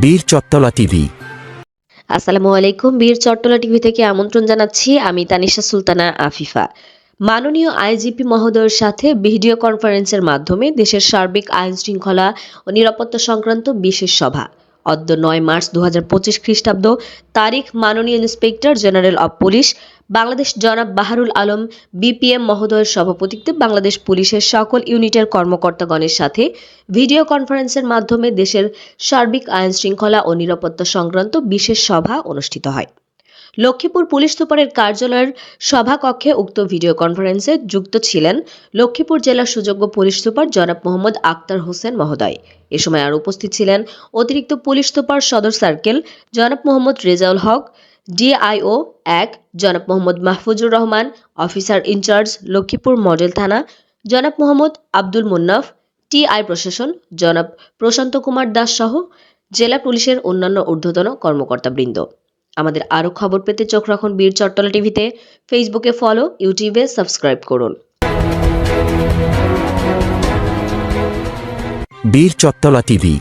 বীর চত্তলা টিভি। আসসালামু আলাইকুম, বীর চট্টলা টিভি থেকে আমন্ত্রণ জানাচ্ছি আমি তানিশা সুলতানা আফিফা। মাননীয় আইজিপি মহোদয়ের সাথে ভিডিও কনফারেন্সের মাধ্যমে দেশের সার্বিক আইন শৃঙ্খলা ও নিরাপত্তা সংক্রান্ত বিশেষ সভা। অদ্য নয় মার্চ দু হাজার পঁচিশ খ্রিস্টাব্দ তারিখ মাননীয় inspector general of police, Bangladesh জনাব বাহারুল আলম, বিপিএম মহোদয়ের সভাপতিত্বে বাংলাদেশ পুলিশের সকল ইউনিটের কর্মকর্তাগণের সাথে ভিডিও কনফারেন্সের মাধ্যমে দেশের সার্বিক আইন শৃঙ্খলা ও নিরাপত্তা সংক্রান্ত বিশেষ সভা অনুষ্ঠিত হয়। লক্ষ্মীপুর পুলিশ সুপারের কার্যালয়ের সভাকক্ষে উক্ত ভিডিও কনফারেন্সে যুক্ত ছিলেন লক্ষ্মীপুর জেলার সুযোগ্য পুলিশ সুপার জনাব মোহাম্মদ আক্তার হোসেন মহোদয়। এ সময় আর উপস্থিত ছিলেন অতিরিক্ত পুলিশ সুপার সদর সার্কেল জনাব মোহাম্মদ রেজাউল হক, ডিআইও এক জনাব Mohammad Mahfuzur Rahman, officer incharge Lakshmipur model থানা জনাব মোহাম্মদ আব্দুল মুন্নাফ, টিআই প্রশাসন জনাব প্রশান্ত কুমার দাস সহ জেলা পুলিশের অন্যান্য ঊর্ধ্বতন কর্মকর্তাবৃন্দ। আমাদের আরও খবর পেতে চোখ রাখুন বীর চট্টলা টিভিতে। ফেসবুকে ফলো ইউটিউবে সাবস্ক্রাইব করুন। বীর চট্টলা টিভি